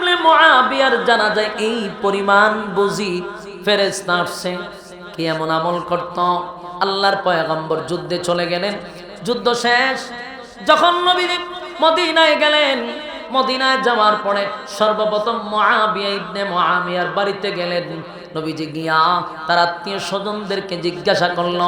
ইবনে মুআবিয়ার জানা যায় এই পরিমাণ বুঝি ফেরেশতা আসছে। কি এমন আমল করত? আল্লাহর পয়গম্বর যুদ্ধে চলে গেলেন। যুদ্ধ শেষ। যখন নবী মদিনায় গেলেন, মদিনায় যাওয়ার পরে সর্বপ্রথম মহাবিয়া ইবনে মহাবিয়ার বাড়িতে গেলেন। নবীজি গিয়া তার আত্মীয় স্বজনদেরকে জিজ্ঞাসা করল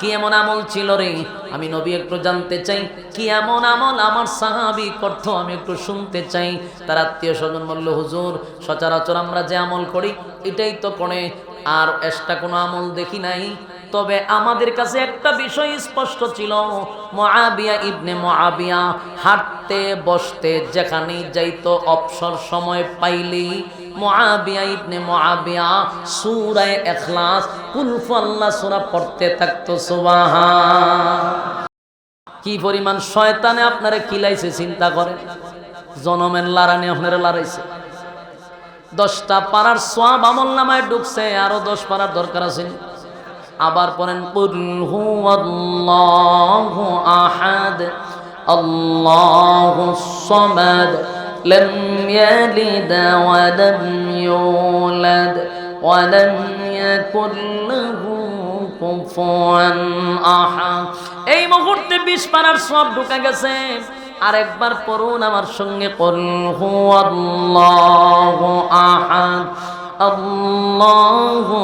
কি এমন আমল ছিল রে? আমি নবী একটু জানতে চাই, কি এমন আমল আমার সাহাবি করতো আমি একটু শুনতে চাই। তার আত্মীয় স্বজন বলল, হুজুর, সচরাচর আমরা যে আমল করি, এটাই তো করে আর এক্সট্রা কোনো আমল দেখি নাই। তবে আমাদের কাছে একটা বিষয় স্পষ্ট ছিল মহাবিয়া ইবনে মহাবিয়া হাঁটতে, বসতে যেখানেই যাইতো, অবসর সময় পাইলি কি পরিমাণ শয়তানে আপনারে কিলাইছে, চিন্তা করে জনমের লারানি আপনারা লারাইছে। দশটা পাড়ার সোয়াব আমল নামায় ঢুকছে, আরও দশ পাড়ার দরকার আছে। আবার পড়েন আহাদ, আল্লাহু সামাদ। لم يلد ولم يولد ولم يكن له কুফুওয়া আহাদ এই মুহূর্তে বিশ পারার সব ঢুকে গেছে আরেকবার পড়ুন আমার সঙ্গে কুল হুয়াল্লাহু আহাদ আল্লাহু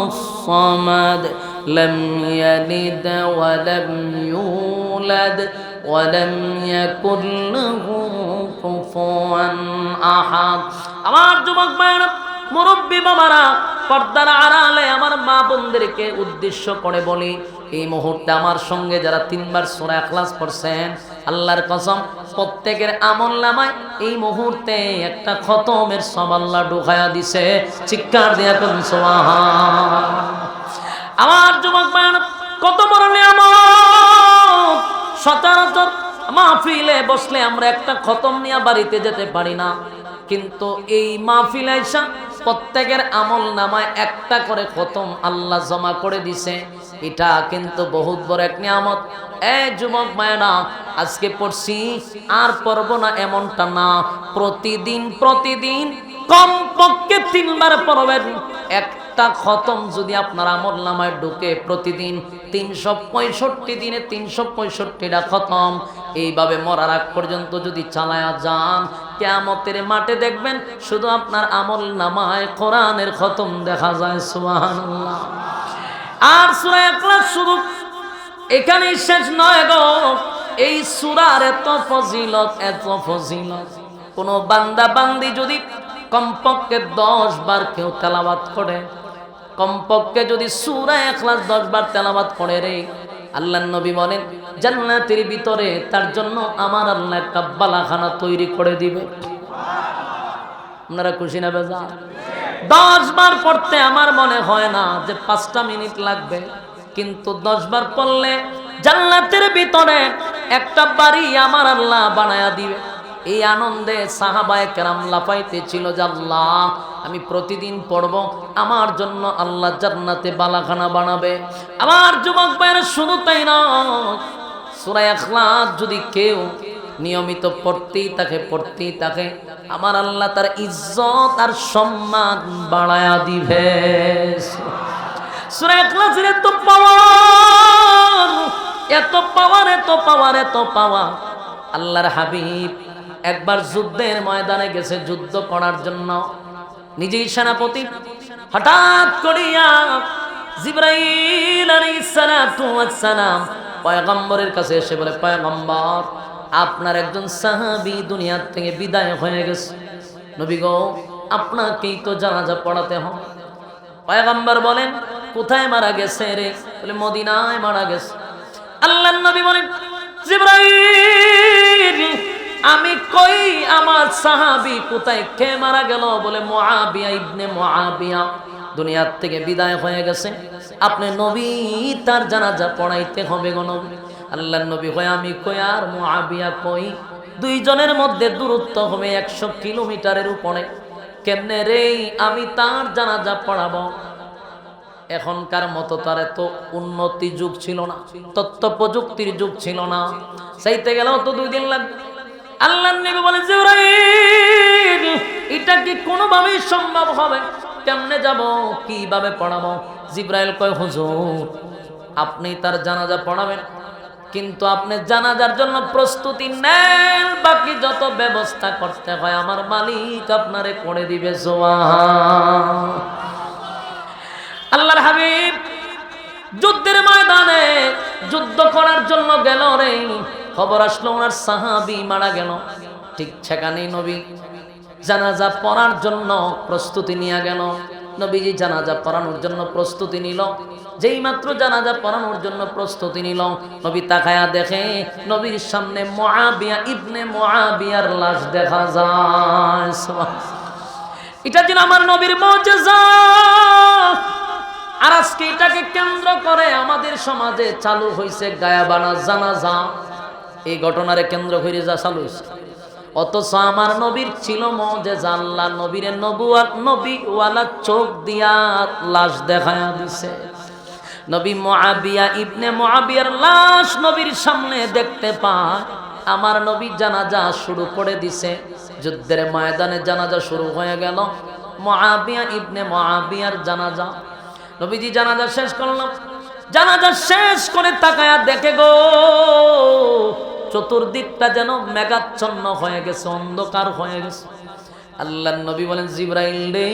সামাদ لم يلد ولم يولد ولم يكن له আমার যুবক ভাইয়েরা, মুরব্বী বাবারা পর্দার আড়ালে আমার মা বোনদেরকে উদ্দেশ্য করে বলি, এই মুহূর্তে আমার সঙ্গে যারা তিনবার সোরা ক্লাস পড়ছেন, আল্লাহর কসম, প্রত্যেকের আমল নামায় এই মুহূর্তে একটা খতমের সব আল্লাহ ঢুকায়া দিছে। চিকার দেয়া কোন আমার যুবক কত বড় নিয়ম সচরাচর মাহফিলে বসলে আমরা একটা খতম নিয়ে বাড়িতে যেতে পারি না। কিন্তু এই মাহফিল আইসা প্রত্যেকের আমল নামায় একটা করে খতম আল্লাহ জমা করে দিছে। এটা কিন্তু বহুত বড় এক নিয়ামত। এ যুবক মায়েরা, আজকে পড়ছি, আর পড়ব না এমনটা না। প্রতিদিন প্রতিদিন কমপক্ষে তিনবার পড়বেন। একটা খতম যদি আপনার আমল নামায় ঢুকে প্রতিদিন তিনশো পঁয়ষট্টি দিনে তিনশো পঁয়ষট্টিটা খতম। এইভাবে মরার আগ পর্যন্ত যদি চালায়া যান, কেয়ামতের মাঠে দেখবেন শুধু আপনার আমল নামায় কোরআনের খতম দেখা যায়, সুবহানাল্লাহ। আর সুরা শুধু এখানেই শেষ নয় গো, এই সুরার এত ফজিলত এত ফজিলত। কোন বান্দা বান্দি যদি কমপক্ষে দশ বার কেউ তেলাবাত করে, কমপক্ষে যদি সুরা একলাস দশ বার তেলাবাত করে রে আল্লাহ নবী বলেন, জান্নাতের ভিতরে তার জন্য আমার আল্লাহ একটা বালাখানা তৈরি করে দিবে। আপনারা খুশি না বেজা দশ বার পড়তে আমার মনে হয় না যে পাঁচটা মিনিট লাগবে, কিন্তু দশ বার পড়লে জান্নাতের ভিতরে একটা বাড়ি আমার আল্লাহ বানায়া দিবে। এই আনন্দে সাহাবায় কেরাম লাফাইতে ছিল যে আল্লাহ আমি প্রতিদিন পড়ব। আমার জন্য আল্লাহ জান্নাতে বালাখানা বানাবে। আমার যুবক ভাইয়েরা, শুধু তাই না সুরাই আখলাস যদি কেউ নিয়মিত পড়তেই তাকে পড়তেই তাকে আমার আল্লাহ তার ইজ্জত আর সম্মান বাড়ায়া দিবে। এত পাওয়ার এত পাওয়ার এত পাওয়ার এত পাওয়ার আল্লাহর হাবিব একবার যুদ্ধের ময়দানে গেছে, যুদ্ধ করার জন্য। নিজেই সেনাপতি। হঠাৎ করিয়া জিব্রাইল সালাম পয়গম্বরের কাছে এসে বলে, পয়গম্বর, আপনার একজন সাহাবী দুনিয়ার থেকে বিদায় হয়ে গেছে। নবী গো, আপনাকেই তো জানাজা পড়াতে হবে। পয়গম্বর বলেন, কোথায় মারা গেছে রে? বলে, মদিনায় মারা গেছে। আল্লাহ নবী বলেন, জিব্রাইল আমি কই আমার সাহাবি কোথায়? কে মারা গেল? বলে মুআবিয়া ইবনে মুআবিয়া। দুনিয়ার থেকে বিদায় হয়ে গেছে। আপনি নবী, তার জানাজা পড়াইতে হবে গো নবী। আল্লাহর নবী কয় আমি কই আর মুআবিয়া কই? দুইজনের মধ্যে দূরত্ব হবে একশো কিলোমিটারের উপরে। কেমনে রে, আমি তার জানাজা পড়াবো? এখনকার মতো তার এত উন্নতি যুগ ছিল না, তথ্য প্রযুক্তির যুগ ছিল না। চাইতে গেলেও তো দুই দিন লাগবে। আল্লাহ নবী বলে, জিবরাইল, এটা কি কোনোভাবেই সম্ভব হবে? কেমনে যাব? কীভাবে পড়াবো? জিব্রাইল কয়, হুজুর, আপনি তার জানাজা পড়াবেন, কিন্তু আপনি জানাজার জন্য প্রস্তুতি নেন, বাকি যত ব্যবস্থা করতে হয়, আমার মালিক আপনারে করে দিবে আল্লাহর হাবিব, যুদ্ধের ময়দানে যুদ্ধ করার জন্য গেল রে। খবর আসলো, ওনার সাহাবি মারা গেল। ঠিক সেখানেই নবী জানাজা পড়ার জন্য প্রস্তুতি নিয়ে গেল। নবীজি জানাজা পড়ানোর জন্য প্রস্তুতি নিল। যেই মাত্র জানাজা পড়ানোর জন্য প্রস্তুতি নিল, নবী তাকায়া দেখে নবীর সামনে মহাবিয়া ইবনে মহাবিয়ার লাশ দেখা যায়। এটা ছিল আমার নবীর আর আজকে এটাকে কেন্দ্র করে আমাদের সমাজে চালু হয়েছে গায়াবানা জানাজা। এই ঘটনারে কেন্দ্র করে যা চালু অথচ আমার নবীর ছিল মজেজা জানলা নবীরে নবুয়াত নবী ওয়ালা চোখ দিয়া লাশ দেখায়া দিছে। নবী মুআবিয়া ইবনে মুআবিয়ার লাশ নবীর সামনে দেখতে পায়। আমার নবী জানাজা শুরু করে দিছে। যুদ্ধের ময়দানে জানাজা শুরু হয়ে গেল। মহাবিয়া ইবনে মুআবিয়ার জানাজা। নবীজি জানাজা শেষ করলাম জানাজা শেষ করে তাকায়া দেখে গো চতুর্দিকটা যেন মেঘাচ্ছন্ন হয়ে গেছে, অন্ধকার হয়ে গেছে। আল্লাহ নবী বলেন, জিব্রাইল রে,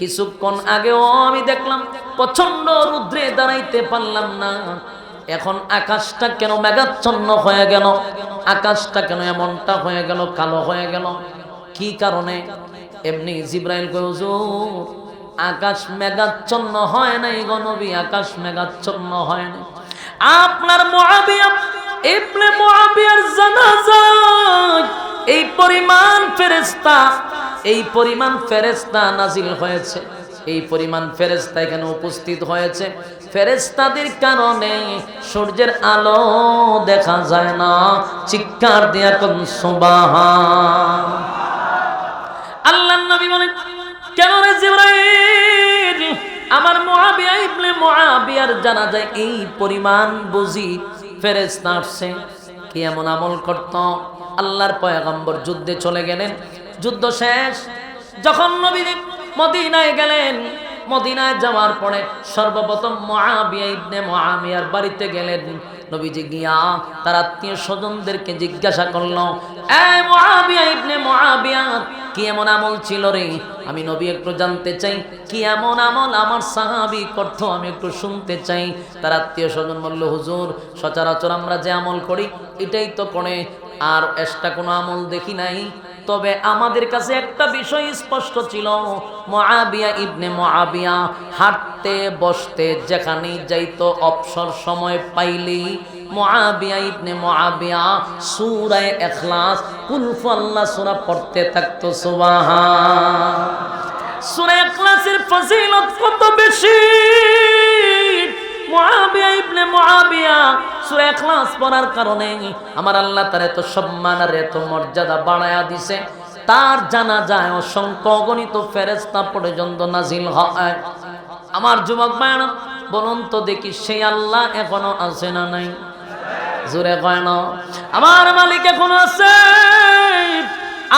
কিছুক্ষণ আগেও আমি দেখলাম প্রচণ্ড রুদ্রে দাঁড়াইতে পারলাম না। এখন আকাশটা কেন মেঘাচ্ছন্ন হয়ে গেল? আকাশটা কেন এমনটা হয়ে গেল? কালো হয়ে গেল? কি কারণে? এমনি জিব্রাইল কয়, হুজুর, আকাশ মেঘাচ্ছন্ন হয় নাই গনবী আকাশ মেঘাচ্ছন্ন হয় নাই। আপনার মুআবিয়া ইবনে মুআবিয়ার জানাজা। এই পরিমাণ ফেরেশতা, এই পরিমাণ ফেরেশতা নাজিল হয়েছে। এই পরিমাণ ফেরেশতা এখানে উপস্থিত হয়েছে। ফেরেশতাদের কারণে সূর্যের আলো দেখা যায় না। চিৎকার দিয়া কোন সুবহান। আল্লাহ নবী বলেন, কেন রে জিবরাইল? আমার মুআবিয়া ইবনে মুআবিয়ার জানা যায় এই পরিমাণ বুঝি ফেরেশতা আসছে, কি এমন আমল করত? আল্লাহর পয়গম্বর যুদ্ধে চলে গেলেন। যুদ্ধ শেষ, যখন নবী মদিনায় গেলেন মদিনায় যাওয়ার পরে সর্বপ্রথম মুআবিয়া ইবনে মুআবিয়ার বাড়িতে গেলেন। নবীজি গিয়া তার আত্মীয় স্বজনদেরকে জিজ্ঞাসা করল, এ মুআবিয়া ইবনে মুআবিয়া, কি এমন আমল ছিল রে? আমি নবী একটু জানতে চাই, কি এমন আমল আমার সাহাবি করত আমি একটু শুনতে চাই। তার আত্মীয় স্বজন বলল, হুজুর, সচরাচর আমরা যে আমল করি, এটাই তো করে, আর এক্সট্রা কোনো আমল দেখি নাই? তবে আমাদের কাছে একটা বিষয় স্পষ্ট ছিল। মহাবিয়া ইবনে মহাবিয়া হাঁটতে, বসতে যেখানেই যাইতো, অবসর সময় পাইলেই মুআবিয়া ইবনে মুআবিয়া সূরায়ে ইখলাস, কুল আল্লাহ সূরা পড়তে থাকতো, সুবহান। সূরা ইখলাসের ফজিলত কত বেশি? মুআবিয়া ইবনে মুআবিয়া সূরা ইখলাস পড়ার কারণে আমার আল্লাহ তার এত সম্মান আর এত মর্যাদা বাড়ায়া দিছে। তার জানা যায় অসংখ্য অগণিত ফেরেস্তা পর্যন্ত নাজিল হয়। আমার যুবক ভাইরা বলুন দেখি সেই আল্লাহ এখনও আছে না নাই? জোরে কয় না। আমার মালিক এখনও আছে।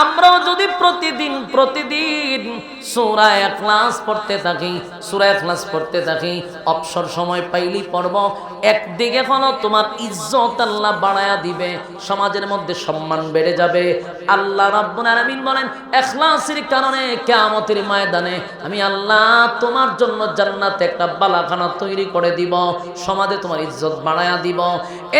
আমরাও যদি প্রতিদিন প্রতিদিন সূরা ইখলাস পড়তে থাকি, সূরা ইখলাস পড়তে থাকি, অবসর সময় পাইলি পড়ব, একদিকে হলো তোমার ইজ্জত আল্লাহ বাড়ায়া দিবে, সমাজের মধ্যে সম্মান বেড়ে যাবে। আল্লাহ রাব্বুল আলামিন বলেন, ইখলাসের কারণে কিয়ামতের ময়দানে আমি আল্লাহ তোমার জন্য জান্নাতে একটা বালাখানা তৈরি করে দিব, সমাজে তোমার ইজ্জত বাড়ায়া দিব।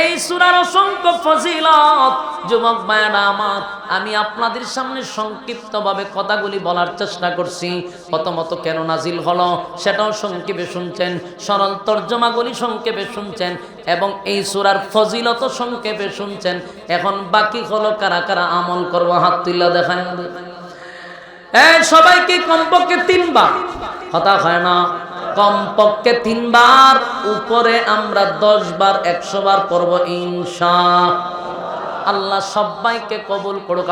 এই সূরার অসংখ্য ফজিলত যুবক ভাইয়েরা আমার, আমি আপনাদের সামনে সংক্ষিপ্তভাবে কথাগুলি বলার চেষ্টা করছি। প্রথমত কেন নাজিল হলো, সেটাও সংক্ষেপে শুনছেন, সরল তর্জমাগুলি সংক্ষেপে শুনছেন, এবং এই সুরার ফজিলত সংক্ষেপে শুনছেন। এখন বাকি হলো কারা কারা আমল করব, হাত তুল্লা দেখায় সবাইকে কমপক্ষে তিনবার। কথা হয় না, কমপক্ষে তিনবার, উপরে আমরা দশ বার একশো বার করব ইনশা। আল্লাহ সবাইকে কবুল করুক